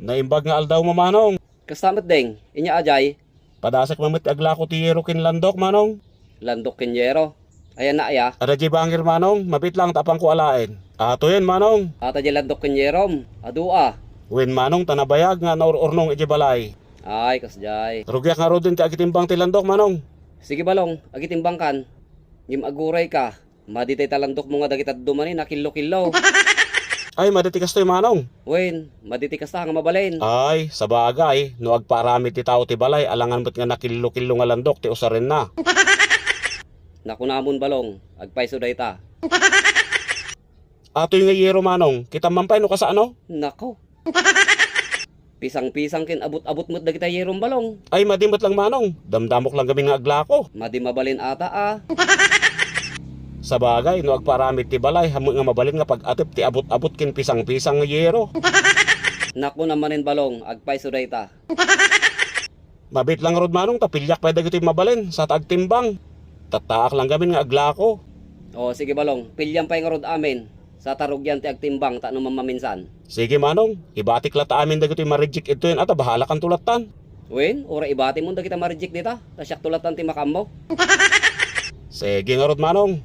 Naimbag nga aldaw mo manong. Kastamat deng, inya ajay, Padasak mamit agla ko tiyero kin landok manong. landok kenyero. Ayan na aya, Ada di bangir manong, mabit lang tapang ko alain. Ato yan manong. ata di landok kenyerom. Adua. Wen manong tanabayag nga naururnong iti balay. Ay, kasjay. Rugyak nga rodin ti agitimbang ti landok manong. Sige balong, agitimbang kan. Ngim aguray ka. Maditay talandok mo nga dagitad dumani na kilo-kilo. Ay madati kastoy manong. Wen, maditi ka sa nga mabalin. Ay, sa bagay, no agparami ti tao ti balay, alangan ba't nga nakilo-kilo nga landok ti usarin na. Naku namon balong, agpaiso day ta. Ato yung nga yero manong, kita mampay no ka sa ano? Nako. Pisang-pisang kin abot-abot mo't dagita yerong balong. Ay madimot lang manong, damdamok lang kami nga agla ko. Madi mabalin ata ah. Sa bagay, no agparami ti balay, hamo nga mabalin nga pag-atip ti abot-abot kin pisang-pisang nga yero. Naku namanin balong, agpaiso day ta. Mabit lang rod manong, tapilyak dagito yung mabalin sa tagtimbang. Tataak lang gamin nga agla ko. O sige balong, pilyang pa yung rod amin. Sa tarugyan ti agtimbang ta no mamaminsan. Sige manong, ibatik la ta amin dagito yung marejik ito yun at bahala kang tulatan. Wen, ora ibati mo dagita marejik dita. Tasyak tulatan ti makam mo. Sige nga rod manong.